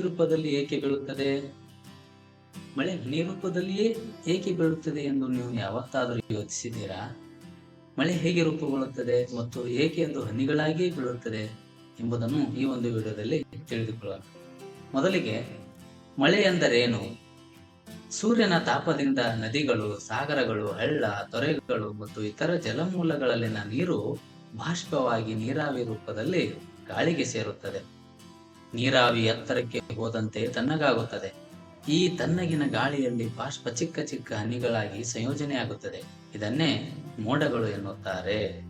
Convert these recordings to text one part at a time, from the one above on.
ರೂಪದಲ್ಲಿ ಏಕೆ ಬೀಳುತ್ತದೆ? ಮಳೆ ಹನಿ ರೂಪದಲ್ಲಿಯೇ ಏಕೆ ಬೀಳುತ್ತದೆ ಎಂದು ನೀವು ಯಾವತ್ತಾದರೂ ಯೋಚಿಸಿದ್ದೀರಾ? ಮಳೆ ಹೇಗೆ ರೂಪುಗೊಳ್ಳುತ್ತದೆ ಮತ್ತು ಏಕೆ ಎಂದು ಹನಿಗಳಾಗಿಯೇ ಬೀಳುತ್ತದೆ ಎಂಬುದನ್ನು ಈ ಒಂದು ವಿಡಿಯೋದಲ್ಲಿ ತಿಳಿದುಕೊಳ್ಳೋಣ. ಮೊದಲಿಗೆ, ಮಳೆ ಎಂದರೇನು? ಸೂರ್ಯನ ತಾಪದಿಂದ ನದಿಗಳು, ಸಾಗರಗಳು, ಹಳ್ಳ, ತೊರೆಗಳು ಮತ್ತು ಇತರ ಜಲಮೂಲಗಳಲ್ಲಿನ ನೀರು ಬಾಷ್ಪವಾಗಿ ನೀರಾವಿ ರೂಪದಲ್ಲಿ ಗಾಳಿಗೆ ಸೇರುತ್ತದೆ. ನೀರಾವಿ ಎತ್ತರಕ್ಕೆ ಹೋದಂತೆ ತಣ್ಣಗಾಗುತ್ತದೆ. ಈ ತಣ್ಣಗಿನ ಗಾಳಿಯಲ್ಲಿ ಬಾಷ್ಪ ಚಿಕ್ಕ ಚಿಕ್ಕ ಹನಿಗಳಾಗಿ ಸಂಯೋಜನೆಯಾಗುತ್ತದೆ. ಇದನ್ನೇ ಮೋಡಗಳು ಎನ್ನುತ್ತಾರೆ.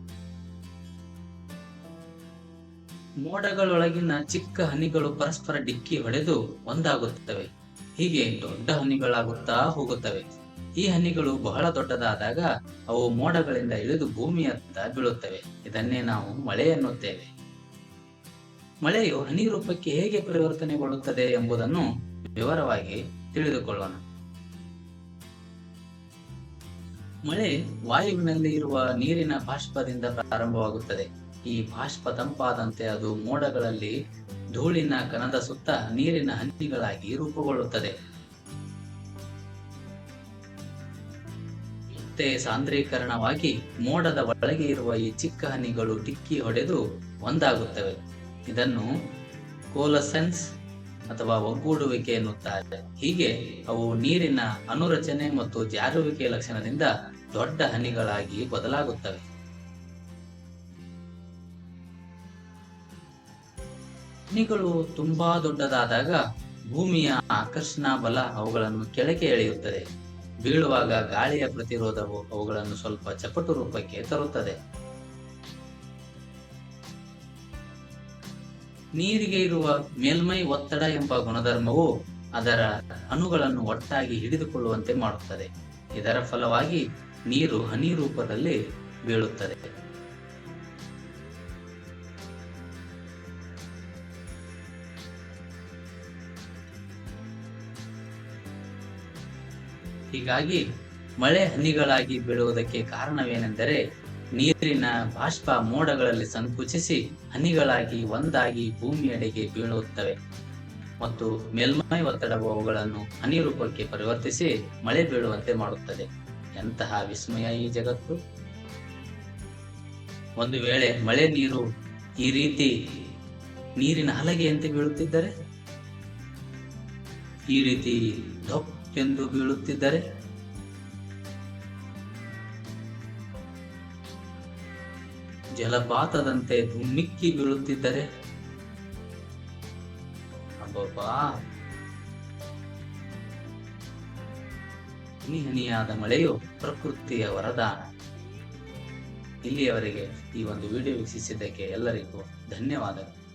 ಮೋಡಗಳೊಳಗಿನ ಚಿಕ್ಕ ಹನಿಗಳು ಪರಸ್ಪರ ಡಿಕ್ಕಿ ಹೊಡೆದು ಒಂದಾಗುತ್ತವೆ. ಹೀಗೆ ದೊಡ್ಡ ಹನಿಗಳಾಗುತ್ತಾ ಹೋಗುತ್ತವೆ. ಈ ಹನಿಗಳು ಬಹಳ ದೊಡ್ಡದಾದಾಗ ಅವು ಮೋಡಗಳಿಂದ ಇಳಿದು ಭೂಮಿಯತ್ತ ಬೀಳುತ್ತವೆ. ಇದನ್ನೇ ನಾವು ಮಳೆ ಎನ್ನುತ್ತೇವೆ. ಮಳೆಯು ಹನಿ ರೂಪಕ್ಕೆ ಹೇಗೆ ಪರಿವರ್ತನೆಗೊಳ್ಳುತ್ತದೆ ಎಂಬುದನ್ನು ವಿವರವಾಗಿ ತಿಳಿದುಕೊಳ್ಳೋಣ. ಮಳೆ ವಾಯುವಿನಲ್ಲಿ ಇರುವ ನೀರಿನ ಬಾಷ್ಪದಿಂದ ಪ್ರಾರಂಭವಾಗುತ್ತದೆ. ಈ ಬಾಷ್ಪ ತಂಪಾದಂತೆ ಅದು ಮೋಡಗಳಲ್ಲಿ ಧೂಳಿನ ಕಣದ ಸುತ್ತ ನೀರಿನ ಹನಿಗಳಾಗಿ ರೂಪುಗೊಳ್ಳುತ್ತದೆ. ಮತ್ತೆ ಸಾಂದ್ರೀಕರಣವಾಗಿ ಮೋಡದ ಒಳಗೆ ಇರುವ ಈ ಚಿಕ್ಕ ಹನಿಗಳು ಟಿಕ್ಕಿ ಹೊಡೆದು ಒಂದಾಗುತ್ತವೆ. ಇದನ್ನು ಕೋಲಸೆನ್ಸ್ ಅಥವಾ ಒಗ್ಗೂಡುವಿಕೆ ಎನ್ನುತ್ತಾರೆ. ಹೀಗೆ ಅವು ನೀರಿನ ಅನುರಚನೆ ಮತ್ತು ಜಾರುವಿಕೆ ಲಕ್ಷಣದಿಂದ ದೊಡ್ಡ ಹನಿಗಳಾಗಿ ಬದಲಾಗುತ್ತವೆ. ಹನಿಗಳು ತುಂಬಾ ದೊಡ್ಡದಾದಾಗ ಭೂಮಿಯ ಆಕರ್ಷಣಾ ಬಲ ಅವುಗಳನ್ನು ಕೆಳಗೆ ಎಳೆಯುತ್ತದೆ. ಬೀಳುವಾಗ ಗಾಳಿಯ ಪ್ರತಿರೋಧವು ಅವುಗಳನ್ನು ಸ್ವಲ್ಪ ಚಪಟು ರೂಪಕ್ಕೆ ತರುತ್ತದೆ. ನೀರಿಗೆ ಇರುವ ಮೇಲ್ಮೈ ಒತ್ತಡ ಎಂಬ ಗುಣಧರ್ಮವು ಅದರ ಅಣುಗಳನ್ನು ಒಟ್ಟಾಗಿ ಹಿಡಿದುಕೊಳ್ಳುವಂತೆ ಮಾಡುತ್ತದೆ. ಇದರ ಫಲವಾಗಿ ನೀರು ಹನಿ ರೂಪದಲ್ಲಿ ಬೀಳುತ್ತದೆ. ಹೀಗಾಗಿ ಮಳೆ ಹನಿಗಳಾಗಿ ಬೀಳುವುದಕ್ಕೆ ಕಾರಣವೇನೆಂದರೆ ನೀರಿನ ಬಾಷ್ಪ ಮೋಡಗಳಲ್ಲಿ ಸಂಕುಚಿಸಿ ಹನಿಗಳಾಗಿ ಒಂದಾಗಿ ಭೂಮಿಯೆಡೆಗೆ ಬೀಳುತ್ತವೆ ಮತ್ತು ಮೇಲ್ಮೈ ಒತ್ತಡವು ಅವುಗಳನ್ನು ಹನಿ ರೂಪಕ್ಕೆ ಪರಿವರ್ತಿಸಿ ಮಳೆ ಬೀಳುವಂತೆ ಮಾಡುತ್ತದೆ. ಎಂತಹ ವಿಸ್ಮಯ ಈ ಜಗತ್ತು. ಒಂದು ವೇಳೆ ಮಳೆ ನೀರು ಈ ರೀತಿ ನೀರಿನ ಹಲಗೆಯಂತೆ ಬೀಳುತ್ತಿದ್ದರೆ, ಈ ರೀತಿ ಧೊಪ್ ಎಂದು ಬೀಳುತ್ತಿದ್ದರೆ ಜಲಪಾತದಂತೆ ಧುಮ್ಮಿಕ್ಕಿ ಬೀಳುತ್ತಿದ್ದರೆ? ಅಬ್ಬಬ್ಬಾ. ಹನಿ ಹನಿಯಾದ ಮಳೆಯು ಪ್ರಕೃತಿಯ ವರದಾನ. ಇಲ್ಲಿಯವರೆಗೆ ಈ ಒಂದು ವಿಡಿಯೋ ವೀಕ್ಷಿಸಿದ್ದಕ್ಕೆ ಎಲ್ಲರಿಗೂ ಧನ್ಯವಾದಗಳು.